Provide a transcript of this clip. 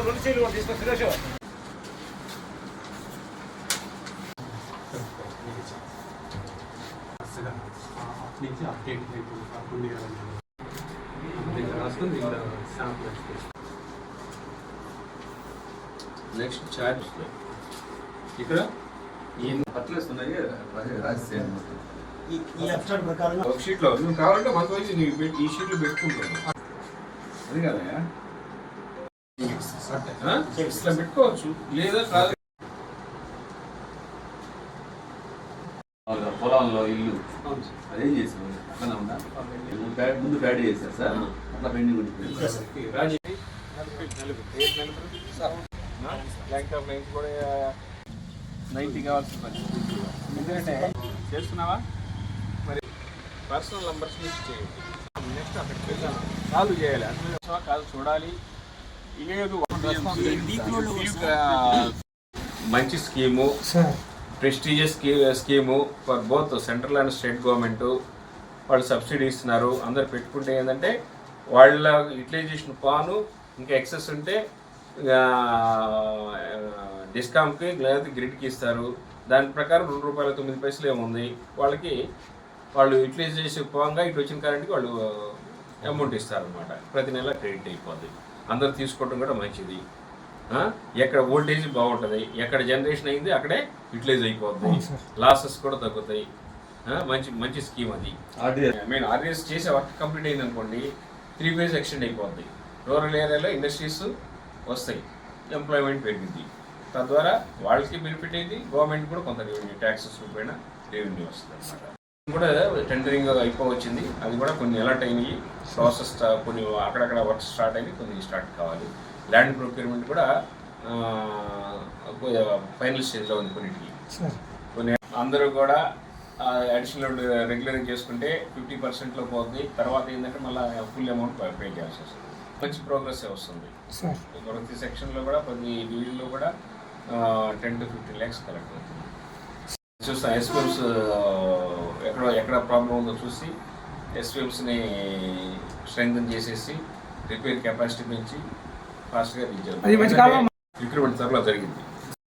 రెండు సీలు కూడా తీసుకో సురేష్ నుంచి అప్డేట్ అయిపోయింది దీంట్లో రాసుకుని దీంట్లో శాంపుల్ నెక్స్ట్ చార్జ్ ఇక్కడ ఈ పట్లేస్తున్నాయి రాసేయండి మొత్తం. ఈ అబ్స్ట్రాక్ట్ ప్రకారంగా ఒక షీట్లో నువ్వు కావాలంటే ఈ షీట్లు అది కదా ఇట్లా పెట్టుకోవచ్చు. లేదా కాదు. పొలంలో ఇల్లు. అవును సార్. అదేం చేసారు అట్లనే ఉందా? ముందు ప్యాడ్- ముందు ప్యాడ్ చేశారు సార్. అట్లా పెండింగ్ నైన్టీ కూడా నైన్టీ కావాల్సి పని. ఎందుకంటే చేస్తున్నావా? మరి పర్సనల్ నంబర్స్ లిస్ట్ చేయండి. నెక్స్ట్ అక్కడికి వెళ్ళాను కాల్ చేయాలి. అందులో కాల్ చూడాలి. లేదు మంచి scheme prestigious scheme for both central and state government వాళ్ళు సబ్సిడీ ఇస్తున్నారు. అందరు పెట్టుకుంటే ఏంటంటే వాళ్ళ యూటిలైజేషన్ పాను ఇంకా ఎక్సెస్ ఉంటే డిస్కామ్కి లేదా గ్రిడ్కి ఇస్తారు. దాని ప్రకారం రెండు రూపాయల తొమ్మిది పైసలు ఏముంది వాళ్ళకి వాళ్ళు యూటిలైజ్ చేసే పోగా ఇటు వచ్చిన కరెంట్కి వాళ్ళు అమౌంట్ ఇస్తారనమాట ప్రతి నెల క్రెడిట్ అయిపోద్ది. అందరు తీసుకోవడం కూడా మంచిది. ఎక్కడ వోల్టేజ్ బాగుంటుంది ఎక్కడ జనరేషన్ అయింది అక్కడే యూటిలైజ్ అయిపోద్ది. లాసెస్ కూడా తగ్గుతాయి? మంచి మంచి స్కీమ్ అది. మెయిన్ ఆర్ఎస్ చేసే వర్క్ కంప్లీట్ అయింది అనుకోండి త్రీ ఫేజ్ ఎక్స్టెండ్ అయిపోద్ది. రూరల్ ఏరియాలో ఇండస్ట్రీస్ వస్తాయి ఎంప్లాయ్మెంట్ పెరిగింది తద్వారా వాళ్ళకి బెనిఫిట్ అయింది గవర్నమెంట్ కూడా కొంత రెవెన్యూ ట్యాక్సెస్ రూపైన రెవెన్యూ వస్తుంది అనమాట కూడా టెండరింగ్ అయిపోవచ్చింది. అది కూడా కొన్ని అలర్ట్ అయినాయి. ప్రాసెస్ కొన్ని అక్కడక్కడ వర్క్ స్టార్ట్ అయింది కొన్ని స్టార్ట్ కావాలి. ల్యాండ్ ప్రొక్యూర్మెంట్ కూడా ఫైనల్ స్టేజ్లో ఉంది కొన్నిటికి. కొన్ని అందరూ కూడా అడిషనల్ రెగ్యులరింగ్ చేసుకుంటే ఫిఫ్టీ పర్సెంట్లో పోతుంది తర్వాత ఏంటంటే మళ్ళీ ఫుల్ అమౌంట్ పే చేయాల్సి వస్తుంది. మంచి ప్రోగ్రెస్ వస్తుంది. ప్రతి సెక్షన్లో కూడా ప్రతి డివిజన్లో కూడా ten to fifteen lakhs collect అవుతుంది. చూస్తాం ఎస్పీఎమ్స్ ఎక్కడ ఎక్కడ ప్రాబ్లం ఉందో చూసి ఎస్పీఎమ్స్ని స్ట్రెంగ్తన్ చేసేసి రిపేర్ కెపాసిటీ పెంచి ఫాస్ట్గా రీచ్ రిక్రూట్మెంట్ త్వరలో జరిగింది.